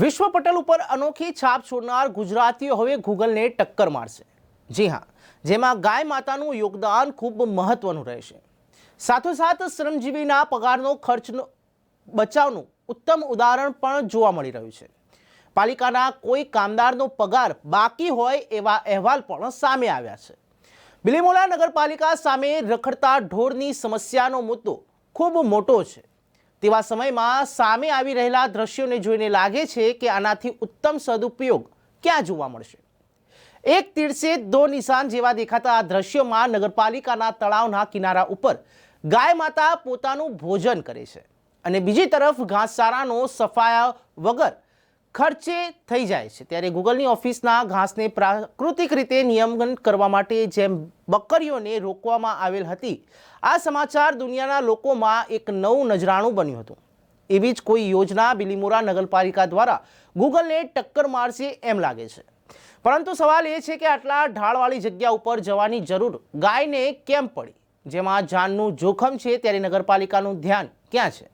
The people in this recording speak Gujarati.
વિશ્વ પટલ ઉપર અનોખી છાપ છોડનાર ગુજરાતીઓ હવે ગૂગલને ટક્કર મારશે. જી હા, જેમાં ગાય માતાનું યોગદાન ખૂબ મહત્વનું રહેશે. સાથોસાથ શ્રમજીવીના પગારનો ખર્ચનો, બચાવનું ઉત્તમ ઉદાહરણ પણ જોવા મળી રહ્યું છે. પાલિકાના કોઈ કામદારનો પગાર બાકી હોય એવા અહેવાલ પણ સામે આવ્યા છે. બિલીમોલા નગરપાલિકા સામે રખડતા ઢોરની સમસ્યાનો મુદ્દો ખૂબ મોટો છે. તેવા સમયમાં સામે આવી રહેલા દ્રશ્યોને જોઈને લાગે છે કે આનાથી ઉત્તમ સદુપયોગ ક્યાં જોવા મળશે. એક તીરસે દો નિશાન જેવા દેખાતા આ દ્રશ્યોમાં નગરપાલિકાના તળાવના કિનારા ઉપર ગાય માતા પોતાનું ભોજન કરે છે અને બીજી તરફ ઘાસચારાનો સફાયા વગર ખર્ચે થઈ જાય છે. ત્યારે ગૂગલની ઓફિસના ઘાસને પ્રાકૃતિક રીતે નિયમન કરવા માટે જેમ બકરીઓને રોકવામાં આવેલ હતી, આ સમાચાર દુનિયાના લોકોમાં એક નવું નજરાણું બન્યું હતું. એવી જ કોઈ યોજના બિલીમોરા નગરપાલિકા દ્વારા ગૂગલને ટક્કર મારશે એમ લાગે છે. પરંતુ સવાલ એ છે કે આટલા ઢાળવાળી જગ્યા ઉપર જવાની જરૂર ગાયને કેમ પડી? જેમાં જાનનું જોખમ છે, ત્યારે નગરપાલિકાનું ધ્યાન ક્યાં છે?